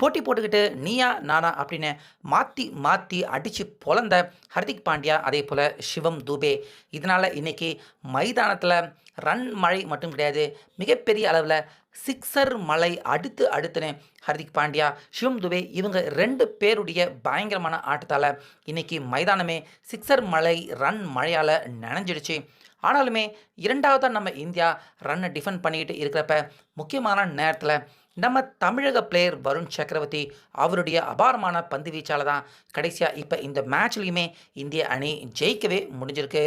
போட்டி போட்டுக்கிட்டு நீயா நானா அப்படின்னு மாற்றி மாற்றி அடித்து பொழந்த ஹர்திக் பாண்டியா அதே போல் சிவம் தூபே. இதனால் இன்றைக்கி மைதானத்தில் ரன் மழை மட்டும் கிடையாது மிகப்பெரிய அளவில் சிக்ஸர் மலை அடுத்து அடுத்துன்னு ஹர்திக் பாண்டியா சிவம் துபே இவங்க ரெண்டு பேருடைய பயங்கரமான ஆட்டத்தால் இன்றைக்கி மைதானமே சிக்ஸர் மலை ரன் மழையால் நனைஞ்சிடுச்சு. ஆனாலுமே இரண்டாவதாக நம்ம இந்தியா ரன்னை டிஃபெண்ட் பண்ணிக்கிட்டு இருக்கிறப்ப முக்கியமான நேரத்தில் நம்ம தமிழக பிளேயர் வருண் சக்கரவர்த்தி அவருடைய அபாரமான பந்து வீச்சால் தான் கடைசியாக இப்போ இந்த மேட்ச்லேயுமே இந்திய அணி ஜெயிக்கவே முடிஞ்சிருக்கு.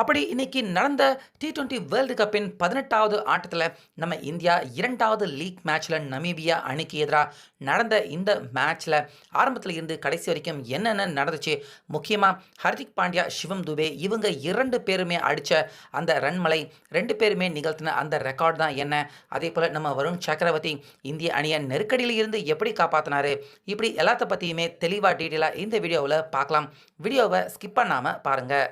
அப்படி இன்னைக்கு நடந்த டி டுவெண்ட்டி வேர்ல்டு கப்பின் பதினெட்டாவது ஆட்டத்தில் நம்ம இந்தியா இரண்டாவது லீக் மேட்ச்சில் நமீபியா அணிக்கு எதிராக நடந்த இந்த மேட்ச்சில் ஆரம்பத்தில் இருந்து கடைசி வரைக்கும் என்னென்ன நடந்துச்சு? முக்கியமாக ஹர்திக் பாண்டியா சிவம் துபே இவங்க இரண்டு பேருமே அடித்த அந்த ரன்மலை ரெண்டு பேருமே நிகழ்த்தின அந்த ரெக்கார்ட் தான் என்ன? அதே போல் நம்ம வருண் சக்கரவர்த்தி இந்திய அணியை நெருக்கடியில் இருந்து எப்படி காப்பாற்றினாரு இப்படி எல்லாத்த பற்றியுமே தெளிவாக டீட்டெயிலாக இந்த வீடியோவில் பார்க்கலாம். வீடியோவை ஸ்கிப் பண்ணாமல் பாருங்கள்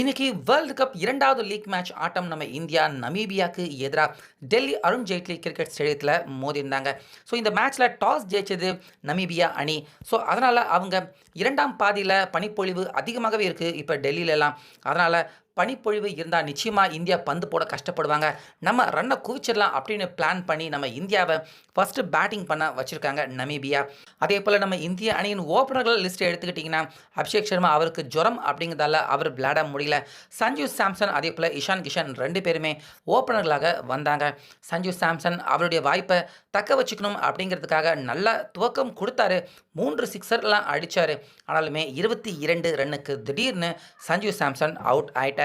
இன்னைக்கு வேர்ல்டு கப் இரண்டாவது லீக் மேட்ச் ஆட்டம் நம்ம இந்தியா நமீபியாவுக்கு எதிராக டெல்லி அருண் ஜேட்லி கிரிக்கெட் ஸ்டேடியத்தில் மோதியிருந்தாங்க. ஸோ இந்த மேட்ச்சில் டாஸ் ஜெயிச்சது நமீபியா அணி. ஸோ அதனால் அவங்க இரண்டாம் பாதியில் பனிப்பொழிவு அதிகமாகவே இருக்குது இப்போ டெல்லியிலலாம். அதனால் பனிப்பொழிவு இருந்தால் நிச்சயமாக இந்தியா பந்து போட கஷ்டப்படுவாங்க. நம்ம ரன்னை குவிச்சிடலாம் அப்படின்னு பிளான் பண்ணி நம்ம இந்தியாவை ஃபஸ்ட்டு பேட்டிங் பண்ண வச்சுருக்காங்க நமீபியா அதே போல் நம்ம இந்திய அணியின் ஓப்பனர்கள் லிஸ்ட்டை எடுத்துக்கிட்டிங்கன்னா அபிஷேக் சர்மா அவருக்கு ஜுரம் அப்படிங்கிறதால அவர் விளையாட முடியல. சஞ்சு சாம்சன் அதே போல் இஷான் கிஷன் ரெண்டு பேருமே ஓப்பனர்களாக வந்தாங்க. சஞ்சு சாம்சன் அவருடைய வாய்ப்பை தக்க வச்சுக்கணும் அப்படிங்கிறதுக்காக நல்ல துவக்கம் கொடுத்தாரு. மூன்று சிக்ஸர்லாம் அடித்தார் ஆனாலுமே இருபத்தி இரண்டு ரன்னுக்கு திடீர்னு சஞ்சு சாம்சன் அவுட் ஆயிட்டாரு.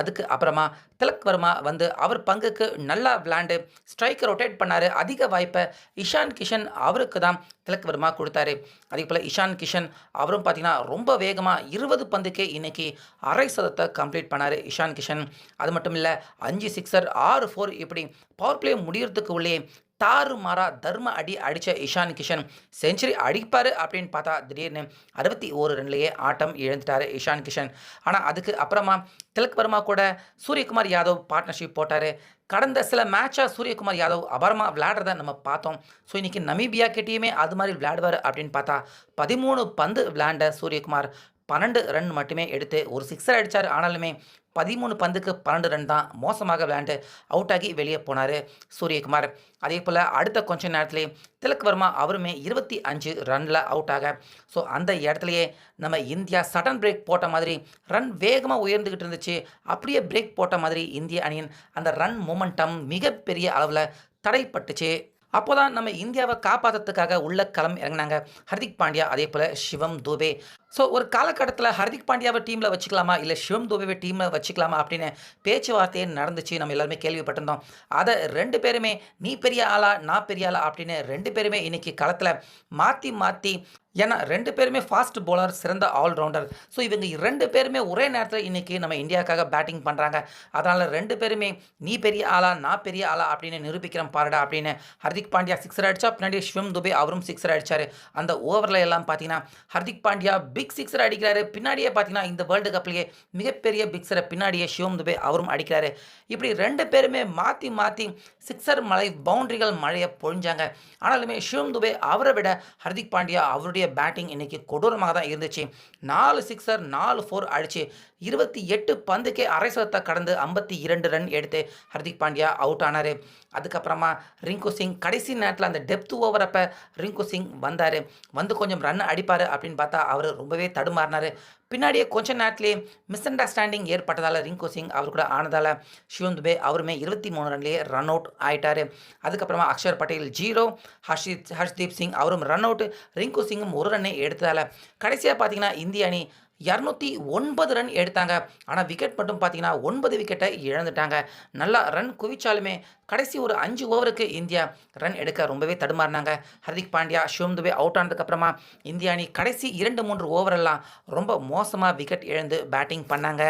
அதுக்கு அப்புறமா திலக் வர்மா வந்து அவர் பங்குக்கு நல்லா விளாண்டு ஸ்ட்ரைக்கர் ரொட்டேட் பண்ணார். அதிக வாய்ப்பை இஷான் கிஷன் அவருக்கு தான் திலக் வர்மா கொடுத்தாரு. அதே போல் இஷான் கிஷன் அவரும் பார்த்தீங்கன்னா ரொம்ப வேகமாக இருபது பந்துக்கே இன்னைக்கு அரை சதத்தை கம்ப்ளீட் பண்ணார் இஷான் கிஷன். அது மட்டும் இல்லை அஞ்சு சிக்ஸர் ஆறு ஃபோர் இப்படி பவர் பிளே முடியறதுக்கு உள்ளே தாறு மாறா தர்ம அடி அடித்த இஷான் கிஷன். செஞ்சுரி அடிப்பார் அப்படின்னு பார்த்தா திடீர்னு அறுபத்தி ஓரு ரன்லேயே ஆட்டம் இழந்துட்டார் இஷான் கிஷன். ஆனால் அதுக்கு அப்புறமா திலக் வர்மா கூட சூரியகுமார் யாதவ் பார்ட்னர்ஷிப் போட்டார். கடந்த சில மேட்சாக சூரியகுமார் யாதவ் அபாரமாக விளையாடுறத நம்ம பார்த்தோம். ஸோ இன்றைக்கி நமீபியா கிட்டேயுமே அது மாதிரி விளையாடுவார் அப்படின்னு பார்த்தா பதிமூணு பந்து விளையாண்ட சூரியகுமார். பன்னெண்டு ரன் மட்டுமே எடுத்து ஒரு சிக்ஸர் அடித்தார் ஆனாலுமே பதிமூணு பந்துக்கு பன்னெண்டு ரன் தான் மோசமாக விளையாண்டு அவுட் ஆகி வெளியே போனார் சூரியகுமார். அதே போல் அடுத்த கொஞ்ச நேரத்திலே திலக் வர்மா அவருமே இருபத்தி அஞ்சு ரனில் அவுட் ஆக. ஸோ அந்த இடத்துலையே நம்ம இந்தியா சடன் பிரேக் போட்ட மாதிரி ரன் வேகமாக உயர்ந்துக்கிட்டு இருந்துச்சு. அப்படியே பிரேக் போட்ட மாதிரி இந்திய அணியின் அந்த ரன் மூமெண்டம் மிகப்பெரிய அளவில் தடைப்பட்டுச்சு. அப்போ தான் நம்ம இந்தியாவை காப்பாற்றுறதுக்காக உள்ள களம் இறங்கினாங்க ஹர்திக் பாண்டியா. அதே போல் சிவம் தூபே. ஸோ ஒரு காலகட்டத்தில் ஹர்திக் பாண்டியாவை டீமில் வச்சுக்கலாமா? இல்லை சிவம் துபேவை டீமில் வச்சுக்கலாமா? அப்படின்னு பேச்சுவார்த்தையே நடந்துச்சு. நம்ம எல்லாருமே கேள்விப்பட்டிருந்தோம். அதை ரெண்டு பேருமே நீ பெரிய ஆளா நான் பெரிய ஆளா? அப்படின்னு ரெண்டு பேருமே இன்னைக்கு களத்தில் மாற்றி மாற்றி ஏன்னா ரெண்டு பேருமே ஃபாஸ்ட் போலர் சிறந்த ஆல்ரவுண்டர் ஸோ இவங்க ரெண்டு பேருமே ஒரே நேரத்தில் இன்றைக்கி நம்ம இந்தியாவுக்காக பேட்டிங் பண்ணுறாங்க அதனால் ரெண்டு பேருமே நீ பெரிய ஆளா நான் பெரிய ஆளா? அப்படின்னு நிரூபிக்கிறோம் பாருடா அப்படின்னு ஹர்திக் பாண்டியா சிக்ஸர் அடித்தா பின்னாடி சிவம் துபே அவரும் சிக்ஸர் அடிச்சார். அந்த ஓவரில் எல்லாம் பார்த்தீங்கன்னா ஹர்திக் பாண்டியா பிக் சிக்ஸர் அடிக்கிறாரு. பின்னாடியே பார்த்தீங்கன்னா இந்த வேர்ல்டு கப்லேயே மிகப்பெரிய பிக்ஸரை பின்னாடியே ஷிவம் துபே அவரும் அடிக்கிறாரு. இப்படி ரெண்டு பேருமே மாற்றி மாற்றி சிக்ஸர் மழை பவுண்டரிகள் மழையை பொழிஞ்சாங்க. ஆனாலுமே ஷிவம் துபே அவரை விட ஹர்திக் பாண்டியா அவருடைய பேட்டிங் இன்னைக்கு கொடூரமாக தான் இருந்துச்சு. நாலு சிக்ஸர் நாலு ஃபோர் அடிச்சு இருபத்தி எட்டு பந்துக்கே அரை சதத்தை கடந்து ஐம்பத்தி இரண்டு ரன் எடுத்து ஹர்திக் பாண்டியா அவுட் ஆனார். அதுக்கப்புறமா ரிங்கு சிங் கடைசி நேரத்தில் அந்த டெப்த் ஓவர் அப்போ ரிங்கு சிங் வந்தார். வந்து கொஞ்சம் ரன் அடிப்பார் அப்படின்னு பார்த்தா அவர் ரொம்பவே தடுமாறினார். பின்னாடியே கொஞ்ச நேரத்திலே மிஸ் அண்டர்ஸ்டாண்டிங் ஏற்பட்டதால் ரிங்கு சிங் அவர் கூட ஆனதால் சிவம் துபே அவருமே இருபத்தி மூணு ரன்லேயே ரன் அவுட் ஆயிட்டார். அதுக்கப்புறமா அக்ஷர் பட்டேல் ஜீரோ ஹர்ஷித் ஹர்ஷ்தீப் சிங் அவரும் ரன் அவுட் ரிங்கு சிங்கும் ஒரு ரன்னே எடுத்ததால் கடைசியாக பார்த்தீங்கன்னா இந்திய அணி இரநூத்தி ஒன்பது ரன் எடுத்தாங்க. ஆனால் விக்கெட் மட்டும் பார்த்தீங்கன்னா ஒன்பது விக்கெட்டை இழந்துட்டாங்க. நல்லா ரன் குவிச்சாலுமே கடைசி ஒரு அஞ்சு ஓவருக்கு இந்தியா ரன் எடுக்க ரொம்பவே தடுமாறினாங்க. ஹர்திக் பாண்டியா சிவம் துபே அவுட் ஆனதுக்கப்புறமா இந்திய அணி கடைசி இரண்டு மூன்று ஓவரெல்லாம் ரொம்ப மோசமாக விக்கெட் இழந்து பேட்டிங் பண்ணாங்க.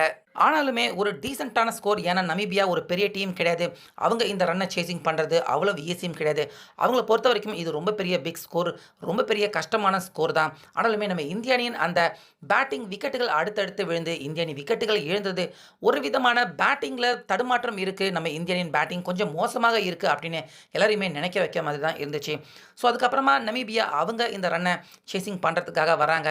ஆனாலுமே ஒரு டீசெண்டான ஸ்கோர். ஏன்னா நமீபியா ஒரு பெரிய டீம் கிடையாது. அவங்க இந்த ரன்னை சேசிங் பண்ணுறது அவ்வளோ ஈஸியும் கிடையாது. அவங்கள பொறுத்த வரைக்கும் இது ரொம்ப பெரிய பிக் ஸ்கோர் ரொம்ப பெரிய கஷ்டமான ஸ்கோர் தான். ஆனாலுமே நம்ம இந்திய அணியின் அந்த பேட்டிங் விக்கெட்டுகள் அடுத்தடுத்து விழுந்து இந்திய அணி விக்கெட்டுகள் எழுந்தது. ஒரு விதமான பேட்டிங்கில் தடுமாற்றம் இருக்குது நம்ம இந்திய அணியின் பேட்டிங் கொஞ்சம் மோசமாக இருக்குது அப்படின்னு எல்லாரையுமே நினைக்க வைக்க மாதிரி தான் இருந்துச்சு. ஸோ அதுக்கப்புறமா நமீபியா அவங்க இந்த ரன்னை சேசிங் பண்ணுறதுக்காக வராங்க.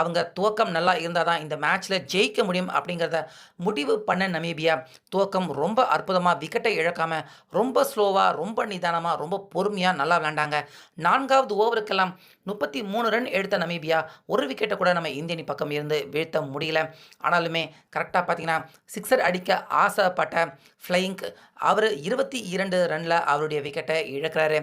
அவங்க துவக்கம் நல்லா இருந்தால் தான் இந்த மேட்ச்சில் ஜெயிக்க முடியும் அப்படிங்கிறத முடிவு பண்ண நமீபியா துவக்கம் ரொம்ப அற்புதமாக விக்கெட்டை இழக்காமல் ரொம்ப ஸ்லோவாக ரொம்ப நிதானமாக ரொம்ப பொறுமையாக நல்லா விளாண்டாங்க. நான்காவது ஓவருக்கெல்லாம் முப்பத்தி மூணு ரன் எடுத்த நமீபியா ஒரு விக்கெட்டை கூட நம்ம இந்திய அணி பக்கம் இருந்து வீழ்த்த முடியல. ஆனாலுமே கரெக்டாக பார்த்தீங்கன்னா சிக்ஸர் அடிக்க ஆசைப்பட்ட ஃப்ளையிங்க் அவர் இருபத்தி இரண்டு ரனில் அவருடைய விக்கெட்டை இழக்கிறாரு.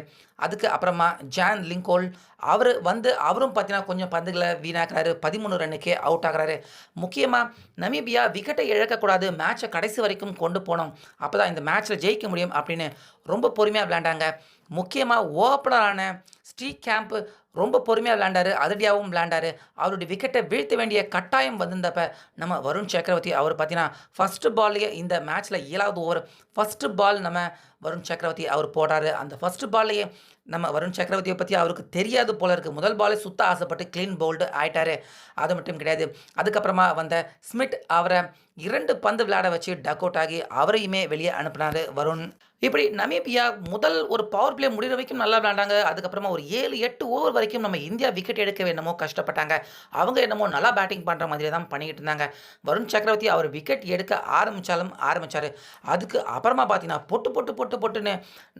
அதுக்கு அப்புறமா ஜான் லிங்கோல் அவர் வந்து அவரும் பார்த்தீங்கன்னா கொஞ்சம் பந்துகளை வீணாக்குறாரு. பதிமூணு ரன்னுக்கே அவுட் ஆகிறாரு. முக்கியமாக நமீபியா விக்கெட்டை இழக்கக்கூடாது மேட்சை கடைசி வரைக்கும் கொண்டு போனோம் அப்போ தான் இந்த மேட்ச்சில் ஜெயிக்க முடியும் அப்படின்னு ரொம்ப பொறுமையாக விளையாண்டாங்க. முக்கியமாக ஓப்பனரான ஸ்ரீ கேம்ப் ரொம்ப பொறுமையாக விளையாண்டாரு அதிரடியாகவும் விளையாண்டார். அவருடைய விக்கெட்டை வீழ்த்த வேண்டிய கட்டாயம் வந்திருந்தப்ப நம்ம வருண் சக்கரவர்த்தி அவர் பார்த்தீங்கன்னா ஃபஸ்ட்டு பால்லையே இந்த மேட்ச்சில் ஏழாவது ஓவர் ஃபஸ்ட்டு பால் நம்ம வருண் சக்கரவர்த்தி அவர் போடுறாரு. அந்த ஃபஸ்ட்டு பால்லையே நம்ம வருண் சக்கரவர்த்தியை பற்றி அவருக்கு தெரியாது போல இருக்குது முதல் பாலே சுத்த ஆசைப்பட்டு க்ளீன் போல்டு ஆயிட்டாரு. அது மட்டும் கிடையாது. அதுக்கப்புறமா வந்த ஸ்மித் அவரை இரண்டு பந்து விளையாட வச்சு டக் அவுட் ஆகி அவரையுமே வெளியே அனுப்பினார் வருண். இப்படி நமீபியா முதல் ஒரு பவர் பிளே முடிகிற வரைக்கும் நல்லா விளாண்டாங்க அதுக்கப்புறமா ஒரு ஏழு எட்டு ஓவர் வரைக்கும் நம்ம இந்தியா விக்கெட் எடுக்க என்னமோ கஷ்டப்பட்டாங்க. அவங்க என்னமோ நல்லா பேட்டிங் பண்ணுற மாதிரி தான் பண்ணிக்கிட்டு இருந்தாங்க. வருண் சக்கரவர்த்தி அவர் விக்கெட் எடுக்க ஆரம்பித்தாலும் ஆரம்பித்தார் அதுக்கு அப்புறமா பார்த்தீங்கன்னா பொட்டு பொட்டு பொட்டு பொட்டுன்னு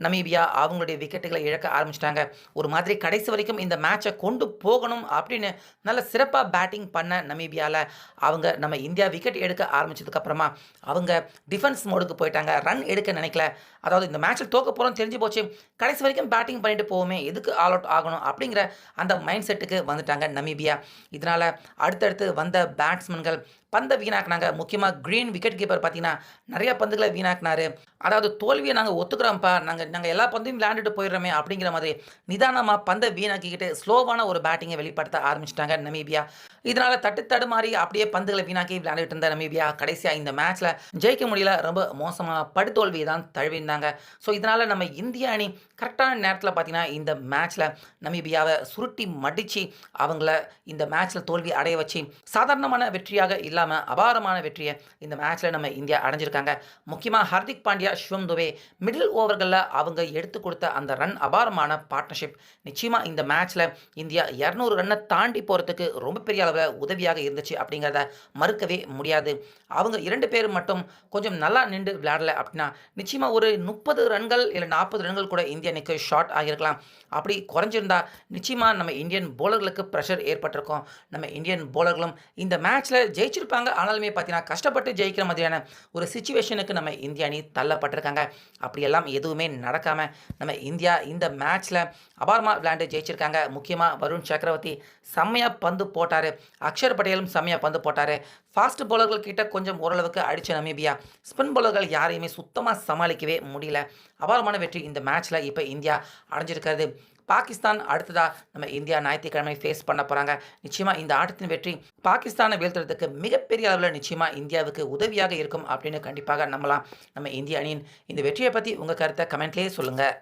நமீபியா அவங்களுடைய விக்கெட்டுகளை இழக்க ஆரம்பிச்சிட்டாங்க. ஒரு மாதிரி கடைசி வரைக்கும் இந்த மேட்சை கொண்டு போகணும் அப்படின்னு நல்ல சிறப்பாக பேட்டிங் பண்ண நமீபியாவில் அவங்க நம்ம இந்தியா விக்கெட் எடுக்க ஆரம்பிச்சதுக்கப்புறமா அவங்க டிஃபென்ஸ் மோடுக்கு போயிட்டாங்க. ரன் எடுக்க நினைக்கல. அதாவது இந்த மேட்ச்சில் தோக்க போகிறோம் தெரிஞ்சு போச்சு. கடைசி வரைக்கும் பேட்டிங் பண்ணிட்டு போவோமே எதுக்கு ஆல் அவுட் ஆகணும் அப்படிங்கிற அந்த மைண்ட் செட்டுக்கு வந்துட்டாங்க நமீபியா. இதனால் அடுத்தடுத்து வந்த பேட்ஸ்மேன்கள் பந்தை வீணாக்குனாங்க. முக்கியமாக க்ரீன் விக்கெட் கீப்பர் பார்த்தீங்கன்னா நிறைய பந்துகளை வீணாக்குனாரு. அதாவது தோல்வியை நாங்கள் ஒத்துக்கிறோம்ப்பா. நாங்கள் நாங்கள் எல்லா பந்தையும் விளையாண்டுட்டு போயிடுறோமே அப்படிங்கிற மாதிரி நிதானமாக பந்தை வீணாக்கிக்கிட்டு ஸ்லோவான ஒரு பேட்டிங்கை வெளிப்படுத்த ஆரம்பிச்சிட்டாங்க நமீபியா. இதனால் தட்டு தடுமாறி அப்படியே பந்துகளை வீணாக்கி விளையாண்டுட்டு இருந்த நமீபியா கடைசியாக இந்த மேட்ச்சில் ஜெயிக்க முடியல. ரொம்ப மோசமாக படுதோல்வியை தான் தழுவிருந்தாங்க ஸோ இதனால் நம்ம இந்திய அணி கரெக்டான நேரத்தில் பார்த்தீங்கன்னா இந்த மேட்ச்சில் நமீபியாவை சுருட்டி மடித்து அவங்கள இந்த மேட்ச்சில் தோல்வி அடைய வச்சு சாதாரணமான வெற்றியாக இல்லை இல்லாமல் அபாரமான வெற்றியை இந்த மேட்ச்சில் நம்ம இந்தியா அடைஞ்சிருக்காங்க. முக்கியமாக ஹர்திக் பாண்டியா சிவம் துபே மிடில் ஓவர்களில் அவங்க எடுத்து கொடுத்த அந்த ரன் அபாரமான பார்ட்னர்ஷிப் நிச்சயமாக இந்த மேட்ச்சில் இந்தியா இரநூறு ரன்னை தாண்டி போகிறதுக்கு ரொம்ப பெரிய அளவில் உதவியாக இருந்துச்சு அப்படிங்கிறத மறுக்கவே முடியாது. அவங்க இரண்டு பேர் மட்டும் கொஞ்சம் நல்லா நின்று விளையாடலை அப்படின்னா நிச்சயமாக ஒரு முப்பது ரன்கள் இல்லை நாற்பது ரன்கள் கூட இந்திய அணிக்கு ஷார்ட் ஆகியிருக்கலாம். அப்படி குறைஞ்சிருந்தா நிச்சயமாக நம்ம இந்தியன் போலர்களுக்கு ப்ரெஷர் ஏற்பட்டிருக்கும். நம்ம இந்தியன் போலர்களும் இந்த மேட்ச்சில் ஜெயிச்சிருப்பாங்க ஆனாலுமே பார்த்தீங்கன்னா கஷ்டப்பட்டு ஜெயிக்கிற மாதிரியான ஒரு சுச்சுவேஷனுக்கு நம்ம இந்திய அணி தள்ளப்பட்டிருக்காங்க. அப்படியெல்லாம் எதுவுமே நடக்காமல் நம்ம இந்தியா இந்த மேட்ச்சில் அபாரமாக விளையாண்டு ஜெயிச்சிருக்காங்க. முக்கியமாக வருண் சக்கரவர்த்தி செம்மையாக பந்து போட்டார். அக்ஷர் பட்டேலும் செம்மையாக பந்து போட்டார். ஃபாஸ்ட் பவுலர்கள் கிட்ட கொஞ்சம் ஓரளவுக்கு அடித்த நமீபியா ஸ்பின் பவுலர்கள் யாரையுமே சுத்தமாக சமாளிக்கவே முடியல. அபாரமான வெற்றி இந்த மேட்ச்சில் இப்போ இந்தியா அடைஞ்சிருக்கிறது. பாகிஸ்தான் அடுத்ததாக நம்ம இந்தியா ஞாயிற்றுக்கிழமை ஃபேஸ் பண்ண போகிறாங்க நிச்சயமாக இந்த ஆட்டத்தின் வெற்றி பாகிஸ்தானை வீழ்த்துறதுக்கு மிகப்பெரிய அளவில் நிச்சயமாக இந்தியாவுக்கு உதவியாக இருக்கும் அப்படின்னு கண்டிப்பாக நம்பலாம். நம்ம இந்திய அணியின் இந்த வெற்றியை பற்றி உங்கள் கருத்தை கமெண்ட்லேயே சொல்லுங்கள்